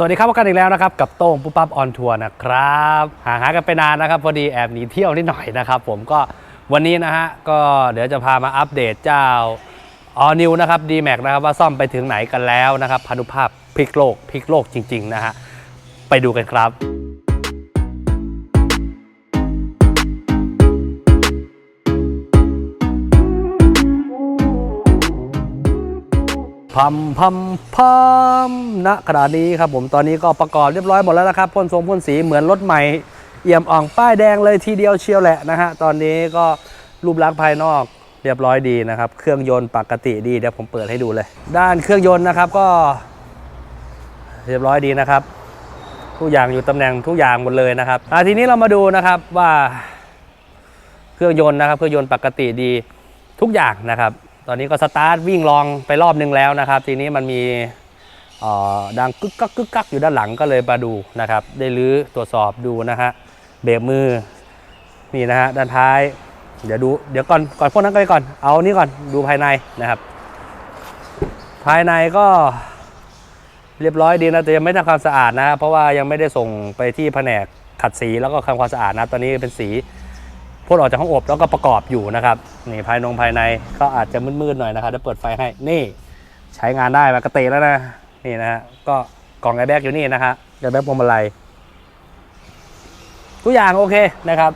สวัสดีครับพบกันอีกแล้วนะครับ กับโต้งปุ๊บปั๊บออนทัวร์นะครับห่างหายกันไปนานนะครับ พอดีแอบหนีเที่ยวนิดหน่อยนะครับผมก็วันนี้นะฮะก็เดี๋ยวจะพามาอัปเดตเจ้าออนิวนะครับดีแม็กนะครับว่าซ่อมไปถึงไหนกันแล้วนะครับพานุภาพพลิกโลกพลิกโลกจริง ๆ นะฮะไปดูกันครับ พัมพัมพัมณขณะนี้ครับผมตอนนี้ก็ประกอบเรียบร้อยหมดแล้วนะครับพ่นทรงพ่นสีเหมือนรถใหม่เอี่ยมอ่องป้ายแดงเลยทีเดียวเชียวแหละนะฮะตอนนี้ก็รูปลักษณ์ภายนอกเรียบร้อยดีนะครับ เครื่องยนต์ปกติดีเดี๋ยวผมเปิดให้ดูเลย ด้านเครื่องยนต์นะครับก็ เรียบร้อยดีนะครับ ทุกอย่างอยู่ตำแหน่งทุกอย่างหมดเลยนะครับอะทีนี้เรามาดูนะครับว่า เครื่องยนต์นะครับ เครื่องยนต์ปกติดีทุกอย่างนะครับ ตอนนี้ก็สตาร์ทวิ่งลองไปรอบนึงแล้วนะครับ ทีนี้มันมีดังกึกกักกึกกักอยู่ด้านหลังก็เลยมาดูนะครับ ได้รื้อตรวจสอบดูนะฮะเบรกมือนี่นะฮะด้านท้าย เดี๋ยวดูเดี๋ยวก่อนก่อนพวกนั้นก็ไปก่อนเอานี่ก่อนดูภายในนะครับ ภายในก็เรียบร้อยดีนะแต่ยังไม่ทำความสะอาดนะ เพราะว่ายังไม่ได้ส่งไปที่แผนกขัดสีแล้วก็ทำความสะอาดนะตอนนี้เป็นสี พ่นออกจากห้องอบแล้วก็ประกอบอยู่นะครับนี่ภายนงภายในก็อาจจะมืดๆหน่อยนะครับเดี๋ยวเปิดไฟให้นี่ใช้งานได้ปกติแล้วนะนี่นะฮะก็กล่องไอแบ็กอยู่นี่นะฮะไอแบ็กพวงมาลัยทุกอย่างโอเคนะครับ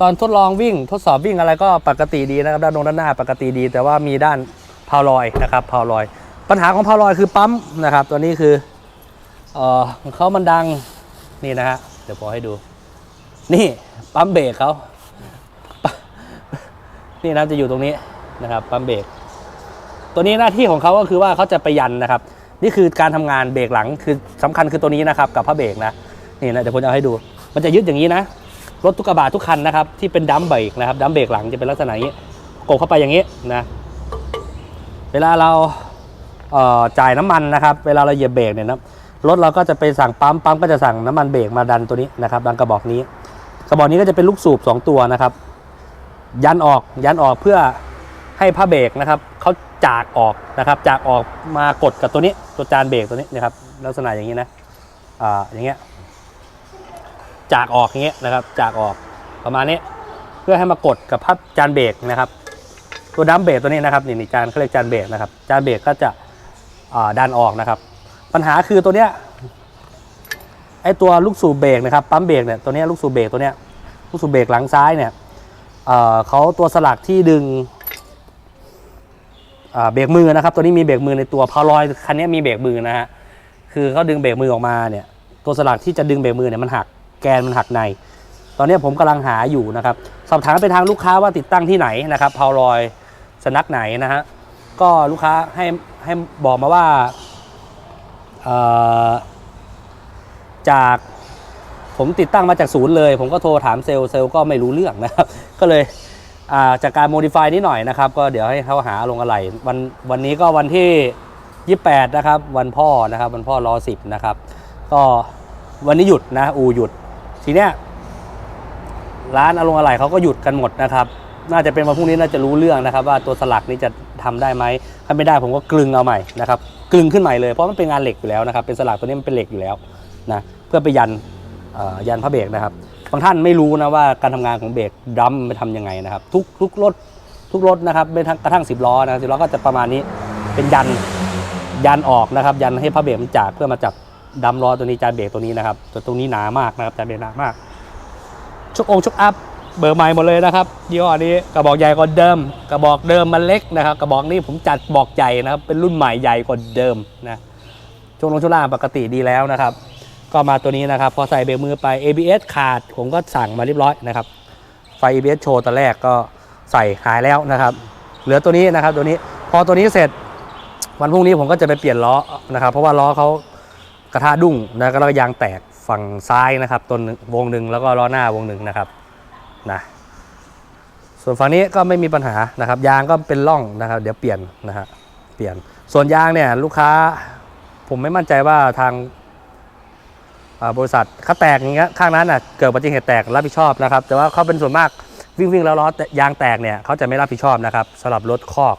ตอนทดลองวิ่งทดสอบวิ่งอะไรก็ปกติดีนะครับด้านนงด้านหน้าปกติดี แต่ว่ามีด้านพาวลอยนะครับพาวลอย ปัญหาของพาวลอยคือปั๊มนะครับตัวนี้คือเออเขามันดังนี่นะฮะเดี๋ยวพอให้ดู นี่ปั๊มเบรกเขา นี่นะจะอยู่ตรงนี้นะครับปั๊มเบรกตัวนี้หน้าที่ของเขาก็คือว่าเขาจะไปยันนะครับ นี่คือการทำงานเบรกหลังคือสำคัญคือตัวนี้นะครับกับพระเบรกนะนี่นะเดี๋ยวผมจะเอาให้ดู มันจะยึดอย่างนี้นะรถทุกกระบะทุกคันนะครับที่เป็นดัมเบรกนะครับดัมเบรกหลังจะเป็นลักษณะอย่างนี้กดเข้าไปอย่างนี้นะเวลาเราเจ่ายน้ำมันนะครับเวลาเราเหยียบเบรกเนี่ยนะรถเราก็จะไปสั่งปั๊มปั๊มก็จะสั่งน้ำมันเบรกมาดันตัวนี้นะครับดันกระบอกนี้ กระบอกนี้ก็จะเป็นลูกสูบ 2 ตัวนะครับ ยันออกยันออกเพื่อให้ผ้าเบรกนะครับเขาจากออกนะครับ จากออกมากดกับตัวนี้ตัวจานเบรกตัวนี้นะครับ ลักษณะอย่างนี้นะอ่าอย่างเงี้ยจากออกอย่างเงี้ยนะครับ จากออกประมาณนี้เพื่อให้มากดกับพับจานเบรกนะครับ ตัวดัมเบรกตัวนี้นะครับนี่นี่จานเขาเรียกจานเบรกนะครับ จานเบรกก็จะอ่าดันออกนะครับ ปัญหาคือตัวเนี้ยไอตัวลูกสูบเบรกนะครับปั๊มเบรกเนี่ยตัวเนี้ยลูกสูบเบรกตัวเนี้ยลูกสูบเบรกหลังซ้ายเนี่ย เขาตัวสลักที่ดึงเบรกมือนะครับ ตัวนี้มีเบรกมือในตัวพาวลอยคันนี้มีเบรกมือนะฮะคือเขาดึงเบรกมือออกมาเนี่ย ตัวสลักที่จะดึงเบรกมือเนี่ยมันหักแกนมันหักใน ตอนนี้ผมกำลังหาอยู่นะครับสอบถามไปทางลูกค้าว่าติดตั้งที่ไหนนะครับพาวลอยสนักไหนนะฮะก็ลูกค้าให้ให้บอกมาว่าจาก ผมติดตั้งมาจากศูนย์เลย ผมก็โทรถามเซลล์เซลล์ก็ไม่รู้เรื่องนะครับ ก็เลยจากการโมดิฟายนิดหน่อยนะครับ ก็เดี๋ยวให้เขาหาลงอะไรวันวันนี้ก็วันที่ 28 นะครับ วันพ่อนะครับ วันพ่อรอสิบนะครับ ก็วันนี้หยุดนะอูหยุด ทีเนี้ยร้านอารมณ์อะไรเขาก็หยุดกันหมดนะครับ น่าจะเป็นวันพรุ่งนี้น่าจะรู้เรื่องนะครับ ว่าตัวสลักนี้จะทำได้ไหมถ้าไม่ได้ผมก็กลึงเอาใหม่นะครับกลึงขึ้นใหม่เลยเพราะมันเป็นงานเหล็กอยู่แล้วนะครับ เป็นสลักตัวนี้มันเป็นเหล็กอยู่แล้วนะเพื่อไปยัน ยันพระเบรกนะครับบางท่านไม่รู้นะว่าการทำงานของเบรกดัมมันทำยังไงนะครับ ทุกทุกรถทุกรถนะครับเป็นกระทั่งสิบล้อนะสิบล้อก็จะประมาณนี้เป็นยันยันออกนะครับ ยันให้พระเบรกมันจากเพื่อมาจับดัมล้อตัวนี้จานเบรกตัวนี้นะครับตัวตรงนี้หนามากนะครับจานเบรกหนามากชุกองชุกอัพเบอร์ใหม่หมดเลยนะครับยี่ห้อนี้กระบอกใหญ่กว่าเดิม กระบอกเดิมมันเล็กนะครับ กระบอกนี้ผมจัดบอกใหญ่นะครับเป็นรุ่นใหม่ใหญ่กว่าเดิมนะช่วงลงช่วงล่างปกติดีแล้วนะครับ ก็มาตัวนี้นะครับ พอใส่เบรกมือไป ABS ขาดผมก็สั่งมาเรียบร้อยนะครับ ไฟ ABS โชว์ตอนแรกก็ใส่หายแล้วนะครับ เหลือตัวนี้นะครับตัวนี้พอตัวนี้เสร็จวันพรุ่งนี้ผมก็จะไปเปลี่ยนล้อนะครับ เพราะว่าล้อเขากระทะดุ้งนะแล้วก็ยางแตกฝั่งซ้ายนะครับตัวหนึ่งวงหนึ่งแล้วก็ล้อหน้าวงหนึ่งนะครับนะส่วนฝั่งนี้ก็ไม่มีปัญหานะครับ ยางก็เป็นร่องนะครับ เดี๋ยวเปลี่ยนนะฮะเปลี่ยนส่วนยางเนี่ยลูกค้าผมไม่มั่นใจว่าทาง บริษัทเขาแตกอย่างเงี้ยข้างนั้นน่ะเกิดอุบัติเหตุแตกรับผิดชอบนะครับ แต่ว่าเขาเป็นส่วนมากวิ่งวิ่งแล้วล้อยางแตกเนี่ยเขาจะไม่รับผิดชอบนะครับสำหรับรถคอก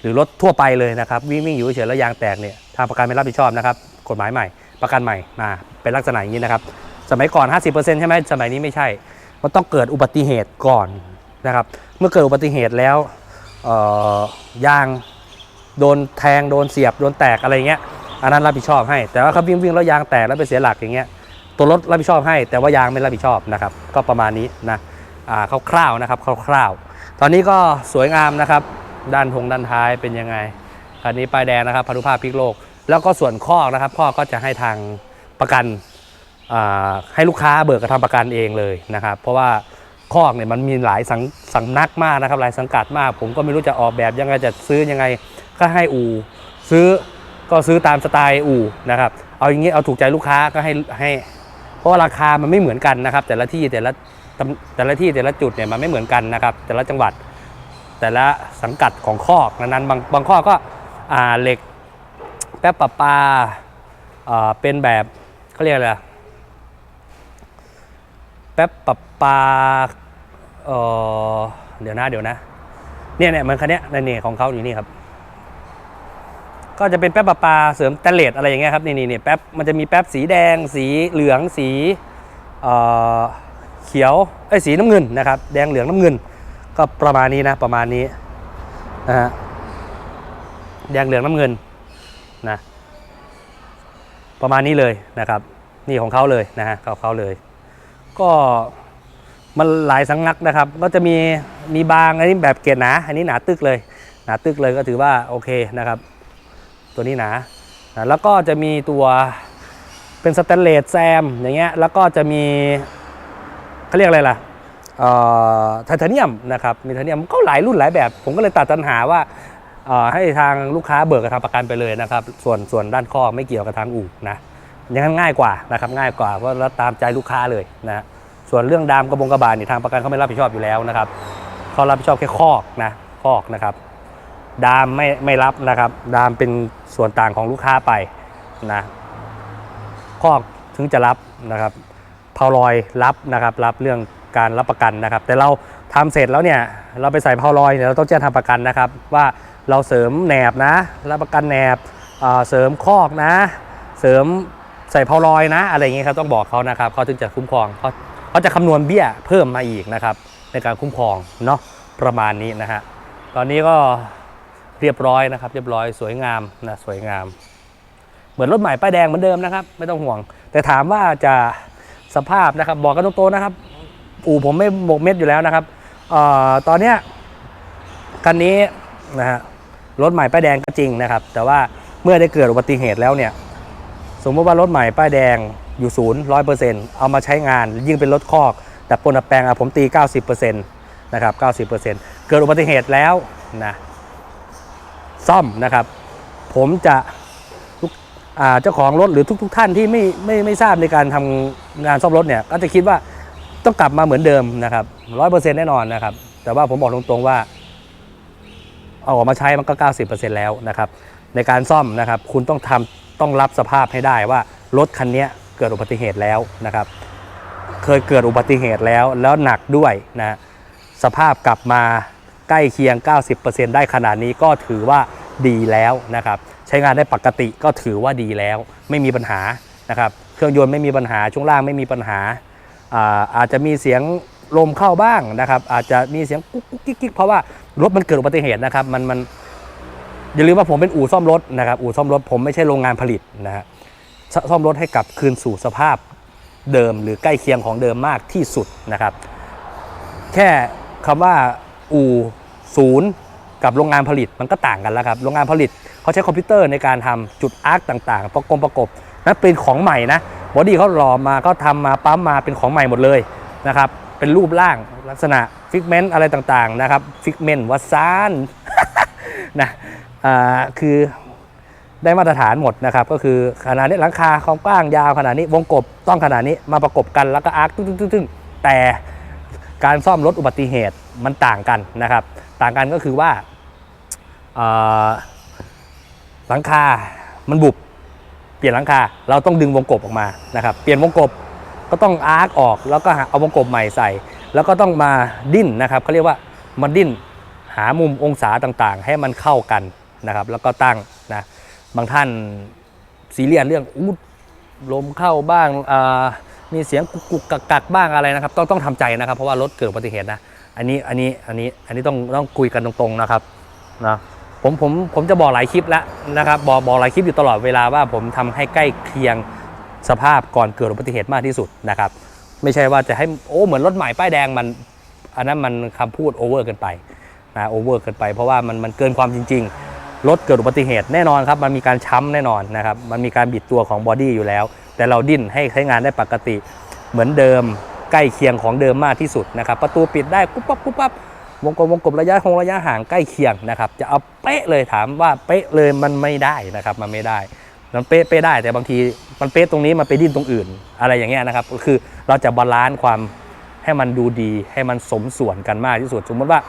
หรือรถทั่วไปเลยนะครับ วิ่งวิ่งอยู่เฉยแล้วยางแตกเนี่ยทางประกันไม่รับผิดชอบนะครับกฎหมายใหม่ ประกันใหม่มาเป็นลักษณะอย่างนี้นะครับ สมัยก่อน 50%ใช่ไหมสมัยนี้ไม่ใช่ มันต้องเกิดอุบัติเหตุก่อนนะครับ เมื่อเกิดอุบัติเหตุแล้วยางโดนแทงโดนเสียบโดนแตกอะไรเงี้ย อันนั้นรับผิดชอบให้ แต่ว่าเขาวิ่งวิ่งแล้วยางแตกแล้วไปเสียหลักอย่างเงี้ยตัวรถรับผิดชอบให้ แต่ว่ายางไม่รับผิดชอบนะครับ ก็ประมาณนี้นะอ่าคร่าวๆนะครับคร่าวๆ ตอนนี้ก็สวยงามนะครับ ด้านทงด้านท้ายเป็นยังไงคันนี้ป้ายแดงนะครับพานุภาพพิกโลก แล้วก็ส่วนข้อนะครับข้อก็จะให้ทางประกันอ่าให้ลูกค้าเบิกกระทำประกันเองเลยนะครับ เพราะว่าคอกเนี่ยมันมีหลายสังสังนักมากนะครับหลายสังกัดมาก ผมก็ไม่รู้จะออกแบบยังไงจะซื้อยังไงก็ให้อูซื้อ ก็ซื้อตามสไตล์อู่นะครับ เอาอย่างนี้เอาถูกใจลูกค้าก็ให้ให้ เพราะว่าราคามันไม่เหมือนกันนะครับ แต่ละที่แต่ละแต่ละที่แต่ละจุดเนี่ยมันไม่เหมือนกันนะครับ แต่ละจังหวัด แต่ละสังกัดของคอกนั้นๆบางบางข้อก็อ่าเหล็กแป๊บปะปาอ่าเป็นแบบเขาเรียกอะไรแป๊บปรับปลาเออเดี๋ยวนะเดี๋ยวนะเนี่ยเนี่ยมันคันเนี้ยนี่นี่ของเขาอยู่นี่ครับ ก็จะเป็นแป๊บปลาปลาเสริมแตเลสอะไรอย่างเงี้ยครับนี่นี่นี่แป๊บมันจะมีแป๊บสีแดง สีเหลืองสีเอ่อเขียวไอ้สีน้ำเงินนะครับแดงเหลืองน้ำเงิน ก็ประมาณนี้นะประมาณนี้นะฮะแดงเหลืองน้ำเงินนะประมาณนี้เลยนะครับ นี่ของเขาเลยนะฮะของเขาเลย ก็มันหลายสังงักนะครับ ก็จะมีมีบางอันนี้แบบเกรดหนา อันนี้หนาตึกเลย หนาตึกเลยก็ถือว่าโอเคนะครับ ตัวนี้นานะ แล้วก็จะมีตัวเป็นสแตนเลสแซมอย่างเงี้ยแล้วก็จะมีเขาเรียกอะไรล่ะเอ่อไทเทเนียมนะครับมีไทเทเนียมก็หลายรุ่นหลายแบบ ผมก็เลยตัดปัญหาว่าเอ่อให้ทางลูกค้าเบิกกระทำประกันไปเลยนะครับ ส่วนส่วนด้านข้อไม่เกี่ยวกับทางอู่นะอย่างนั้นง่ายกว่านะครับง่ายกว่าเพราะเราตามใจลูกค้าเลยนะฮะส่วนเรื่องดามกระบงกระบาลนี่ทางประกันเขาไม่รับผิดชอบอยู่แล้วนะครับเขารับผิดชอบแค่คอกนะคอกนะครับ ดามไม่ไม่รับนะครับ ดามเป็นส่วนต่างของลูกค้าไปนะคอกถึงจะรับนะครับพาวลอยรับนะครับ รับเรื่องการรับประกันนะครับ แต่เราทำเสร็จแล้วเนี่ยเราไปใส่พาวลอยเนี่ยเราต้องแจ้งทำประกันนะครับ ว่าเราเสริมแหนบนะ รับประกันแหนบเสริมคอกนะ เสริมใส่พาวลอยนะ อะไรอย่างเงี้ยครับต้องบอกเขานะครับเขาถึงจะคุ้มครองเขาเขาจะคำนวณเบี้ยเพิ่มมาอีกนะครับ ในการคุ้มครองเนาะประมาณนี้นะฮะตอนนี้ก็ เรียบร้อยนะครับ เรียบร้อยสวยงามนะสวยงาม เหมือนรถใหม่ป้ายแดงเหมือนเดิมนะครับ ไม่ต้องห่วง แต่ถามว่าจะสภาพนะครับ บอกกันตรงๆนะครับ อู่ผมไม่หมกเม็ดอยู่แล้วนะครับเอ่อตอนเนี้ยคันนี้นะฮะรถใหม่ป้ายแดงก็จริงนะครับ แต่ว่าเมื่อได้เกิดอุบัติเหตุแล้วเนี่ยสมมติว่ารถใหม่ป้ายแดงอยู่ศูนย์ร้อยเปอร์เซ็นต์เอามาใช้งาน ยิ่งเป็นรถคอก แต่ปนแปลงอะผมตี 90%นะครับ90%เกิดอุบัติเหตุแล้วนะ ซ่อมนะครับ ผมจะเจ้าของรถหรือทุกๆท่านที่ไม่ไม่ไม่ทราบในการทำงานซ่อมรถเนี่ยก็จะคิดว่าต้องกลับมาเหมือนเดิมนะครับร้อยเปอร์เซ็นต์แน่นอนนะครับ แต่ว่าผมบอกตรงๆว่าเอาออกมาใช้มันก็ 90%แล้วนะครับ ในการซ่อมนะครับ คุณต้องทำต้องรับสภาพให้ได้ว่ารถคันนี้เกิดอุบัติเหตุแล้วนะครับ เคยเกิดอุบัติเหตุแล้วแล้วหนักด้วยนะสภาพกลับมา ใกล้เคียง 90%ได้ขนาดนี้ก็ถือว่าดีแล้วนะครับใช้งานได้ปกติก็ถือว่าดีแล้ว ไม่มีปัญหานะครับเครื่องยนต์ไม่มีปัญหาช่วงล่างไม่มีปัญหาอาอาจจะมีเสียงลมเข้าบ้างนะครับ อาจจะมีเสียงกุ๊กกิ๊กกิ๊กเพราะว่ารถมันเกิดอุบัติเหตุนะครับมันมันอย่าลืมว่าผมเป็นอู่ซ่อมรถนะครับอู่ซ่อมรถผมไม่ใช่โรงงานผลิตนะฮะซซ่อมรถให้กลับคืนสู่สภาพเดิมหรือใกล้เคียงของเดิมมากที่สุดนะครับ แค่คำว่า อู่ศูนย์กับโรงงานผลิตมันก็ต่างกันแล้วครับโรงงานผลิตเขาใช้คอมพิวเตอร์ในการทำจุดอาร์คต่างๆ ประกบประกบนั่นเป็นของใหม่นะบอดี้เขาหล่อมาก็ทำมาปั๊มมาเป็นของใหม่หมดเลยนะครับเป็นรูปร่างลักษณะฟิกเมนต์อะไรต่างๆนะครับฟิกเมนต์วัสานนะอ่าคือได้มาตรฐานหมดนะครับ ก็คือขนาดนี้หลังคาความกว้างยาวขนาดนี้วงกบต้องขนาดนี้มาประกบกันแล้วก็อาร์คตึ้งๆๆๆแต่การซ่อมรถอุบัติเหตุ มันต่างกันนะครับ ต่างกันก็คือว่าหลังคา มันบุบ เปลี่ยนหลังคา เราต้องดึงวงกบออกมานะครับ เปลี่ยนวงกบก็ต้องอาร์คออก แล้วก็เอาวงกบใหม่ใส่ แล้วก็ต้องมาดิ้นนะครับเขาเรียกว่ามาดิ้นหามุมองศาต่างๆ ให้มันเข้ากันนะครับ แล้วก็ตั้งนะ บางท่านซีเรียสเรื่องอู้ลมเข้าบ้าง มีเสียงกุกกุกกักกักบ้างอะไรนะครับ ต้องต้องทำใจนะครับ เพราะว่ารถเกิดอุบัติเหตุนะ อันนี้อันนี้อันนี้อันนี้ต้องต้องคุยกันตรงๆนะครับนะผมผมผมจะบอกหลายคลิปแล้วนะครับบอกบอกหลายคลิปอยู่ตลอดเวลาว่าผมทำให้ใกล้เคียงสภาพก่อนเกิดอุบัติเหตุมากที่สุดนะครับ ไม่ใช่ว่าจะให้โอ้เหมือนรถใหม่ป้ายแดงมัน อันนั้นมันคำพูดโอเวอร์เกินไปนะโอเวอร์เกินไปเพราะว่ามันมันเกินความจริง ๆ รถเกิดอุบัติเหตุแน่นอนครับ มันมีการช้ำแน่นอนนะครับ มันมีการบิดตัวของบอดี้อยู่แล้ว แต่เราดิ้นให้ใช้งานได้ปกติเหมือนเดิม ใกล้เคียงของเดิมมากที่สุดนะครับประตูปิดได้ปุ๊บปั๊บปุ๊บปั๊บวงกลมวงกลมระยะคงระยะห่างใกล้เคียงนะครับจะเอาเป๊ะเลยถามว่าเป๊ะเลยมันไม่ได้นะครับมันไม่ได้มันเป๊ะเป๊ะได้แต่บางทีมันเป๊ะตรงนี้มันไปดิ้นตรงอื่น อะไรอย่างเงี้ยนะครับก็คือเราจะบาลานซ์ความให้มันดูดีให้มันสมส่วนกันมากที่สุดสมมติว่า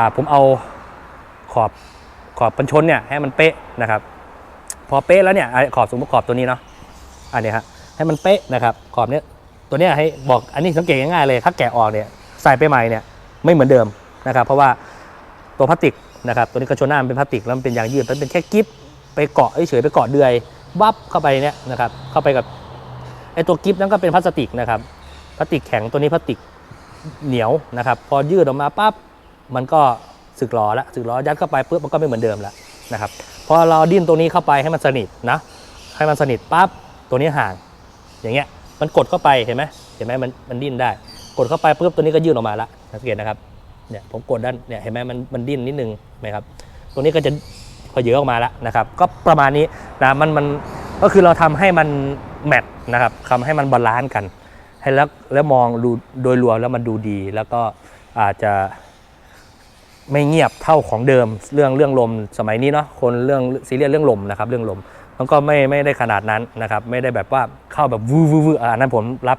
าผมเอาขอบขอบปัญชนเนี่ยให้มันเป๊ะนะครับ พอเป๊ะแล้วเนี่ยขอบสมมติขอบตัวนี้เนาะอันนี้ฮะให้มันเป๊ะนะครับ ขอบเนี้ย ตัวเนี้ยให้บอกอันนี้สังเกตง่ายๆเลยถ้าแกะออกเนี่ยใส่ไปใหม่เนี่ยไม่เหมือนเดิมนะครับเพราะว่าตัวพลาสติกนะครับตัวนี้กระชนหน้ามันเป็นพลาสติกแล้วมันเป็นยางยืดมันเป็นแค่กิ๊บไปเกาะเฉยๆไปเกาะเดือยวับเข้าไปเนี่ยนะครับเข้าไปกับไอตัวกิ๊บนั้นก็เป็นพลาสติกนะครับพลาสติกแข็งตัวนี้พลาสติกเหนียวนะครับพอยืดออกมาปั๊บมันก็สึกหรอแล้วสึกหรอยัดเข้าไปปุ๊บมันก็ไม่เหมือนเดิมแล้วนะครับพอเราดิ้นตัวนี้เข้าไปให้มันสนิทนะให้มันสนิทปั๊บตัวนี้ห่างอย่างเงี้ย มันกดเข้าไปเห็นไหมเห็นไหมมันมันดิ้นได้ กดเข้าไปปุ๊บตัวนี้ก็ยื่นออกมาละสังเกตนะครับเนี่ยผมกดด้านเนี่ยเห็นไหมมันมันดิ้นนิดนึงไหมครับตัวนี้ก็จะพอเยอะออกมาแล้วนะครับ ก็ประมาณนี้นะมันมันก็คือเราทำให้มันแมทนะครับทำให้มันบาลานซ์กัน ให้แล้วแล้วมองดูโดยรวมแล้วมันดูดี แล้วก็อาจจะไม่เงียบเท่าของเดิม เรื่องเรื่องลมสมัยนี้เนาะคนเรื่องซีเรียสเรื่องลมนะครับ เรื่องลม มันก็ไม่ไม่ได้ขนาดนั้นนะครับ ไม่ได้แบบว่าเข้าแบบวือวือวืออะอันนั้นผมรับ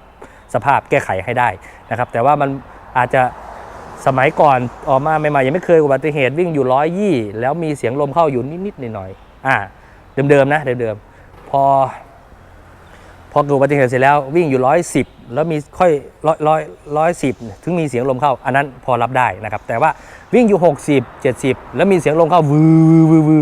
สภาพแก้ไขให้ได้นะครับ แต่ว่ามันอาจจะสมัยก่อนออกมาใหม่ๆยังไม่เคยอุบัติเหตุวิ่งอยู่ร้อยยี่แล้วมีเสียงลมเข้าอยู่นิดๆหน่อยๆอ่าเดิมๆนะเดิมๆพอพอเกิดอุบัติเหตุเสร็จแล้ววิ่งอยู่ร้อยสิบ แล้วมีค่อยร้อยร้อยร้อยสิบถึงมีเสียงลมเข้า อันนั้นพอรับได้นะครับ แต่ว่าวิ่งอยู่ 60 70 แล้วมีเสียงลมเข้าวือวือวือ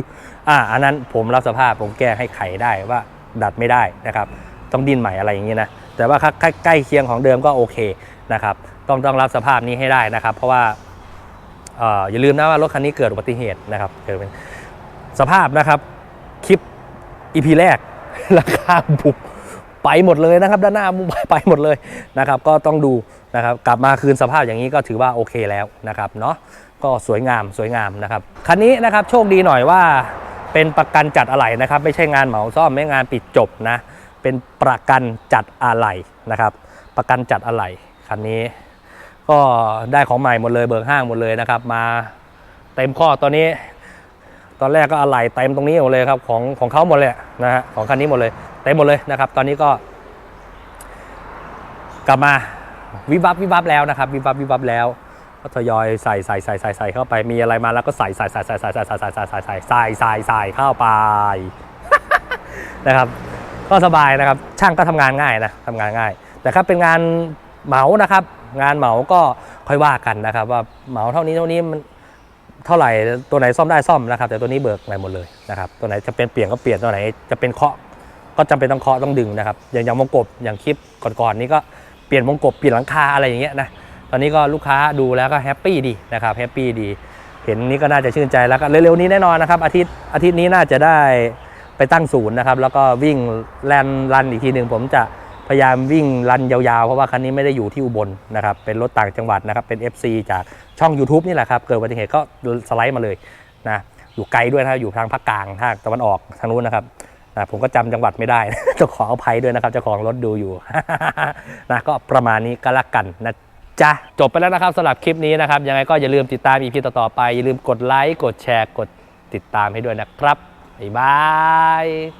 อ่าอันนั้นผมรับสภาพผมแก้ให้ไขได้ว่าดัดไม่ได้นะครับ ต้องดิ้นใหม่อะไรอย่างนี้นะแต่ว่าใกล้ใกล้เคียงของเดิมก็โอเคนะครับต้องต้องรับสภาพนี้ให้ได้นะครับ เพราะว่าอย่าลืมนะว่ารถคันนี้เกิดอุบัติเหตุนะครับเกิดเป็นสภาพนะครับคลิปอีพีแรกราคาบุบ ไปหมดเลยนะครับ ด้านหน้ามุมไปหมดเลยนะครับ ก็ต้องดูนะครับกลับมาคืนสภาพอย่างนี้ก็ถือว่าโอเคแล้วนะครับเนาะก็สวยงามสวยงามนะครับคันนี้นะครับโชคดีหน่อยว่าเป็นประกันจัดอะไหล่นะครับ ไม่ใช่งานเหมาซ่อมไม่งานปิดจบนะ เป็นประกันจัดอะไหล่นะครับ ประกันจัดอะไหล่คันนี้ ก็ได้ของใหม่หมดเลยเบิกห้างหมดเลยนะครับ มาเต็มข้อตอนนี้ ตอนแรกก็อะไหล่เต็มตรงนี้หมดเลยครับของของเขาหมดเลยนะฮะของคันนี้หมดเลยเต็มหมดเลยนะครับ ตอนนี้ก็ กลับมาวิบับวิบับแล้วนะครับ วิบับวิบับแล้ว ก็ทยอยใส่ใส่ใส่ใส่ใส่เข้าไปมีอะไรมาแล้วก็ใส่ใส่ใส่ใส่ใส่ใส่ใส่ใส่ใส่ใส่ใส่ใส่ใส่ใส่เข้าไปนะครับ ก็สบายนะครับ ช่างก็ทำงานง่ายนะทำงานง่าย แต่ถ้าเป็นงานเหมานะครับ งานเหมาก็ค่อยว่ากันนะครับ ว่าเหมาเท่านี้เท่านี้มัน เท่าไหร่ตัวไหนซ่อมได้ซ่อมนะครับ แต่ตัวนี้เบิกใหม่หมดเลยนะครับตัวไหนจะเป็นเปลี่ยนก็เปลี่ยนตัวไหนจะเป็นเคาะก็จำเป็นต้องเคาะต้องดึงนะครับ อย่างอย่างวงกบอย่างคลิปก่อนๆนี้ก็เปลี่ยนวงกบเปลี่ยนหลังคาอะไรอย่างเงี้ยนะตอนนี้ก็ลูกค้าดูแล้วก็แฮปปี้ดีนะครับแฮปปี้ดี เห็นนี้ก็น่าจะชื่นใจแล้วก็เร็วๆนี้แน่นอนนะครับอาทิตย์อาทิตย์นี้น่าจะได้ไปตั้งศูนย์นะครับแล้วก็วิ่งแลนรันอีกทีหนึ่งผมจะ พยายามวิ่งรันยาวๆ เพราะว่าคันนี้ไม่ได้อยู่ที่อุบลนะครับ เป็นรถต่างจังหวัดนะครับ เป็น FC จากช่อง YouTube นี่แหละครับ เกิดอุบัติเหตุก็สไลด์มาเลยนะ อยู่ไกลด้วยนะอยู่ทางภาคกลางทางตะวันออกทางนู้นนะครับนะผมก็จำจังหวัดไม่ได้ ต้องขออภัยด้วยนะครับเจ้าของรถดูอยู่นะก็ประมาณนี้ก็แล้วกันนะจ๊ะจบไปแล้วนะครับสำหรับคลิปนี้นะครับ ยังไงก็อย่าลืมติดตามอีพีต่อๆไป อย่าลืมกดไลค์ กดแชร์ กดติดตามให้ด้วยนะครับบ๊ายบาย